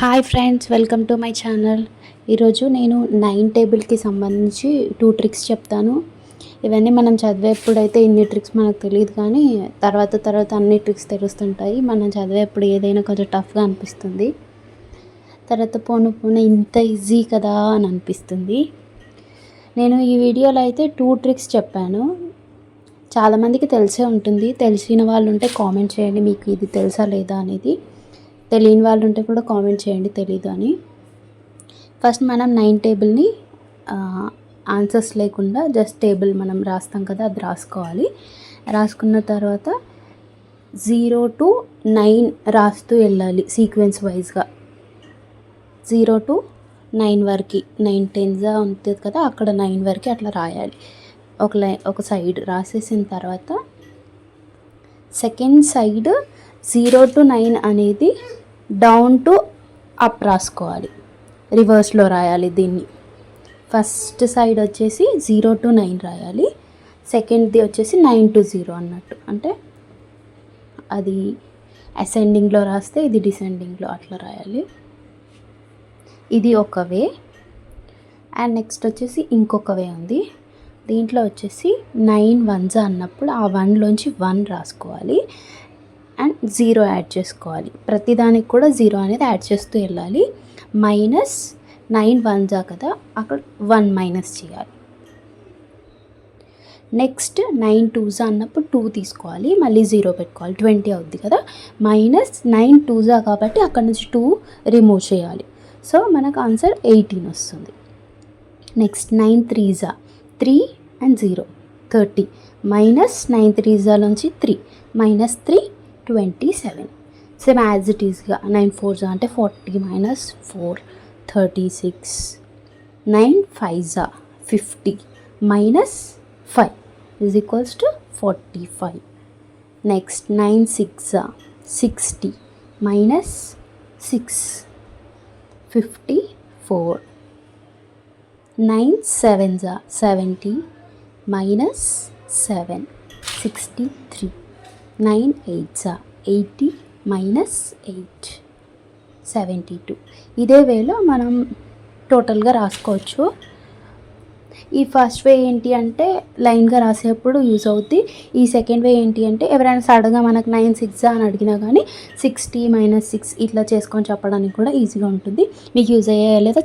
Hi friends welcome to my channel ఈరోజు నేను nine టేబుల్కి సంబంధించి టూ ట్రిక్స్ చెప్తాను. ఇవన్నీ మనం చదివేప్పుడైతే ఇన్ని ట్రిక్స్ మనకు తెలియదు కానీ తర్వాత తర్వాత అన్ని ట్రిక్స్ తెలుస్తుంటాయి. మనం చదివేప్పుడు ఏదైనా కొంచెం టఫ్గా అనిపిస్తుంది. తర్వాత పోను పోను ఇంత ఈజీ కదా అని అనిపిస్తుంది. నేను ఈ వీడియోలో అయితే టూ ట్రిక్స్ చెప్పాను. చాలామందికి తెలిసే ఉంటుంది. తెలిసిన వాళ్ళు ఉంటే కామెంట్ చేయండి మీకు ఇది తెలుసా లేదా అనేది. తెలియని వాళ్ళు ఉంటే కూడా కామెంట్ చేయండి తెలీదు అని. ఫస్ట్ మనం నైన్ టేబుల్ని ఆన్సర్స్ లేకుండా జస్ట్ టేబుల్ మనం రాస్తాం కదా అది రాసుకోవాలి. రాసుకున్న తర్వాత జీరో టు నైన్ రాస్తూ వెళ్ళాలి సీక్వెన్స్ వైజ్గా. జీరో టు నైన్ వరకు నైన్ టెన్జా ఉంటుంది కదా అక్కడ నైన్ వరకు అట్లా రాయాలి. ఒక లై ఒక సైడ్ రాసేసిన తర్వాత second side zero to nine అనేది డౌన్ టు అప్ రాసుకోవాలి. రివర్స్లో రాయాలి దీన్ని. ఫస్ట్ సైడ్ వచ్చేసి జీరో టు నైన్ రాయాలి. సెకండ్ది వచ్చేసి నైన్ టు జీరో అన్నట్టు. అంటే అది అసెండింగ్లో రాస్తే ఇది డిసెండింగ్లో అట్లా రాయాలి. ఇది ఒక వే. అండ్ నెక్స్ట్ వచ్చేసి ఇంకొక వే ఉంది. దీంట్లో వచ్చేసి నైన్ వన్స్ అన్నప్పుడు ఆ వన్లోంచి వన్ రాసుకోవాలి. అండ్ జీరో యాడ్ చేసుకోవాలి. ప్రతిదానికి కూడా జీరో అనేది యాడ్ చేస్తూ వెళ్ళాలి. మైనస్ నైన్ వన్జా కదా అక్కడ వన్ మైనస్ చేయాలి. నెక్స్ట్ నైన్ టూజా అన్నప్పుడు టూ తీసుకోవాలి. మళ్ళీ జీరో పెట్టుకోవాలి. ట్వంటీ అవుద్ది కదా. మైనస్ నైన్ టూజా కాబట్టి అక్కడ నుంచి టూ రిమూవ్ చేయాలి. సో మనకు ఆన్సర్ ఎయిటీన్ వస్తుంది. Next nine త్రీజా three and zero. Thirty. Minus nine త్రీజా నుంచి three. Minus three twenty seven same as it ఈస్గా నైన్ ఫోర్జా అంటే forty minus four thirty six nine ఫైవ్జా fifty minus five is equals to forty five next nine సిక్సా sixty minus six fifty four nine సెవెన్జా seventy minus seven sixty three nine ఎయిట్సా eighty minus eight. Seventy two. ఇదే వేలో మనం టోటల్గా రాసుకోవచ్చు. ఈ first way ఏంటి అంటే లైన్గా రాసేటప్పుడు యూజ్ అవుద్ది. ఈ సెకండ్ వే ఏంటి అంటే ఎవరైనా సడన్గా మనకు నైన్ సిక్స్ అని అడిగినా కానీ సిక్స్టీ మైనస్ సిక్స్ ఇట్లా చేసుకొని చెప్పడానికి కూడా ఈజీగా ఉంటుంది. మీకు యూజ్ అయ్యే లేదా